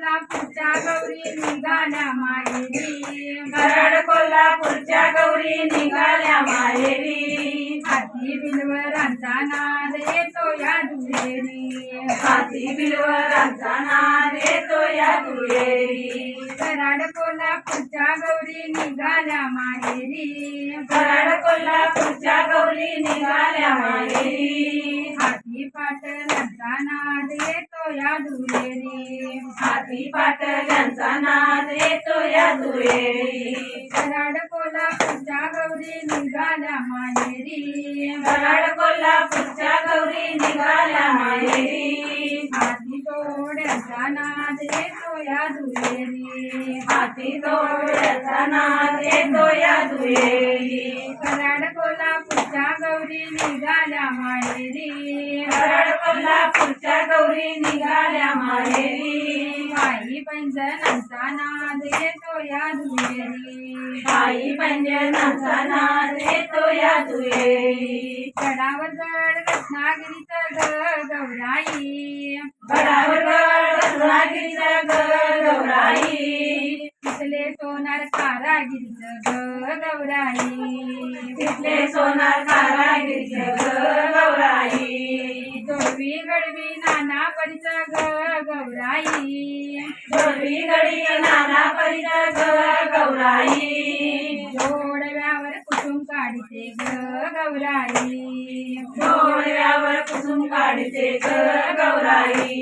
कोल्हापूरच्या गौरी निघाल्या माहेरी. कराड कोल्हापूरच्या गौरी निघाल्या माहेरी. हाती बिलवरांचा नाद येतो या दुहेरी. हाती बिलवरांचा नाद येतो या दुहेरी. कराड कोल्हापूरच्या गौरी निघाल्या माहेरी. कराड कोल्हापूरच्या गौरी निघाल्या माहेरी हाती पाटलांचा नाद येतो या हाती पाटल्यांचा नाद येतो या दुहेरी. कराड कोल्हापूरच्या गौरी निघाल्या माहेरी. कराड कोल्हापूरच्या गौरी निघाल्या माहेरी. हाती तोड्याचा नाद येतो या दुहेरी. हाती तोड्याचा नाद येतो या दुहेरी. कराड कोल्हापूरच्या गौरी निघाल्या माहेरी. कराड कोल्हापूरच्या गौरी निघाल्या माहेरी. माई पैंजणांचा नाद येतो या दुहेरी आई पंजनाचा नाद येतो या दुहेरी गडावर गड रत्नागिरीचं ग गौराई गडावर गड रत्नागिरीचा ग गौराई तिथले सोनार कारागिरीचं ग गौराई. तिथले सोनार कारागिरीचे ग गौराई जोडवी गडवी नाना परिच ग गौराई. जोडवी गडी नाना परिचा ग गौराई. जोडव्यावर कुसुम काढते ग गौराई. कुसुम काढते ग गौराई.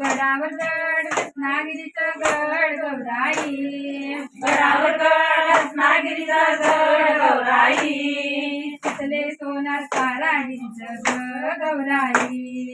गडावर गड रत्नागिरीचं गड गौराई. गडावर गड रत्नागिरीचा गड गौराई. तिथले सोनार कारागिरीचं ग गौराई.